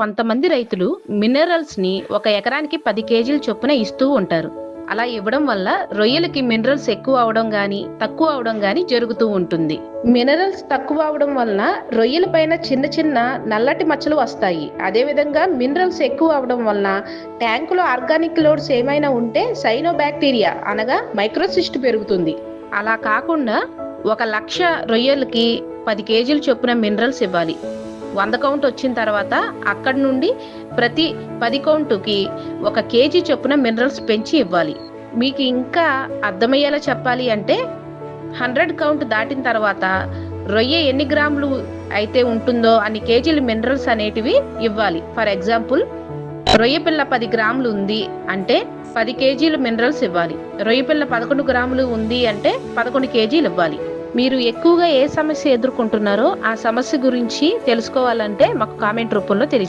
కొంతమంది రైతులు మినరల్స్ని ఒక ఎకరానికి పది కేజీల చొప్పున ఇస్తూ ఉంటారు. అలా ఇవ్వడం వల్ల రొయ్యలకి మినరల్స్ ఎక్కువ అవడం గాని తక్కువ అవడం గాని జరుగుతూ ఉంటుంది. మినరల్స్ తక్కువ అవడం వలన రొయ్యల పైన చిన్న చిన్న నల్లటి మచ్చలు వస్తాయి. అదే విధంగా మినరల్స్ ఎక్కువ అవడం వలన ట్యాంకులో ఆర్గానిక్ లోడ్స్ ఏమైనా ఉంటే సైనో బ్యాక్టీరియా అనగా మైక్రోసిస్ట్ పెరుగుతుంది. అలా కాకుండా ఒక లక్ష రొయ్యలకి పది కేజీల చొప్పున మినరల్స్ ఇవ్వాలి. వంద కౌంట్ వచ్చిన తర్వాత అక్కడి నుండి ప్రతి పది కౌంటుకి ఒక కేజీ చొప్పున మినరల్స్ పెంచి ఇవ్వాలి. మీకు ఇంకా అర్థమయ్యేలా చెప్పాలి అంటే హండ్రెడ్ కౌంట్ దాటిన తర్వాత రొయ్య ఎన్ని గ్రాములు అయితే ఉంటుందో అన్ని కేజీలు మినరల్స్ అనేటివి ఇవ్వాలి. ఫర్ ఎగ్జాంపుల్ రొయ్య పిల్ల పది గ్రాములు ఉంది అంటే పది కేజీలు మినరల్స్ ఇవ్వాలి. రొయ్య పిల్ల పదకొండు గ్రాములు ఉంది అంటే పదకొండు కేజీలు ఇవ్వాలి. మీరు ఎక్కువగా ఏ సమస్య ఎదుర్కొంటున్నారో ఆ సమస్య గురించి తెలుసుకోవాలంటే మాకు కామెంట్ రూపంలో తెలియ